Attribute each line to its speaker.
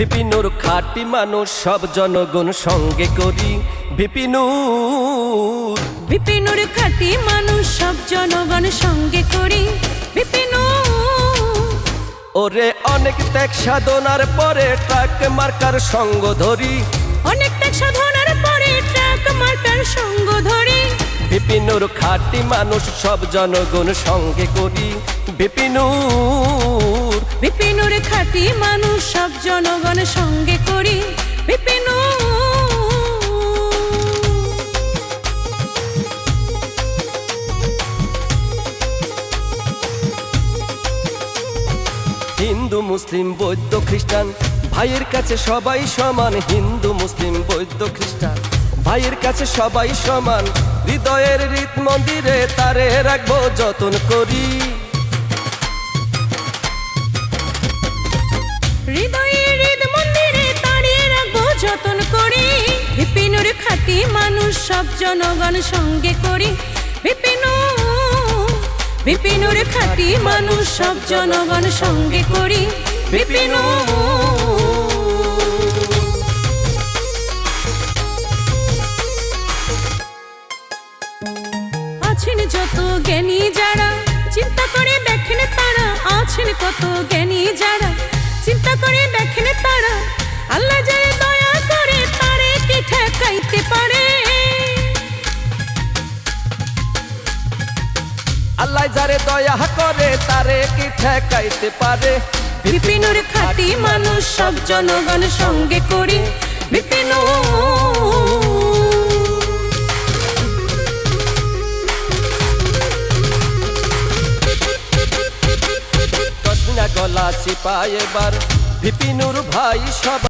Speaker 1: বিপিনুর খাটি মানুষ সব জনগণ সঙ্গে করি। বিপিনুর
Speaker 2: বিপিনুর খাটি মানুষ সব জনগণ সঙ্গে করি। বিপিনু
Speaker 1: ওরে অনেক ত্যাগ সাধনার পরে ট্রাক মার্কার সঙ্গ ধরি।
Speaker 2: অনেকটা সাধনার পরে ট্রাক মার্কার সঙ্গ ধরি।
Speaker 1: বিপিনুর খাটি মানুষ সব জনগণ সঙ্গে করি। বিপিনুর
Speaker 2: বিপিনুর খাটি মানুষ সব জনগণ সঙ্গে করি। বিপিনু!
Speaker 1: হিন্দু, মুসলিম, বৌদ্ধ, খ্রিস্টান, ভাইয়ের কাছে সবাই সমান। হিন্দু, মুসলিম, বৌদ্ধ, খ্রিস্টান, ভাইয়ের কাছে সবাই সমান। হৃদয়ের রীত মন্দিরে তারে রাখব যতন করি।
Speaker 2: খাটি মানুষ সব জনগণ সঙ্গে করি? বিপিনু বিপিনুর খাটি মানুষ সব জনগণ সঙ্গে করি। বিপিনু, আছেন যত জ্ঞানী যারা, চিন্তা করে দেখেন তারা, আছেন কত জ্ঞানী যারা। আল্লাহ যারে দয়া করে তারে কি ঠেকাইতে পারে? বিপিনুর খাটি মানুষ সব জনগণ সঙ্গে করি। বিপিনু
Speaker 1: গলা চিপায় এবার। বিপিনুর ভাই সব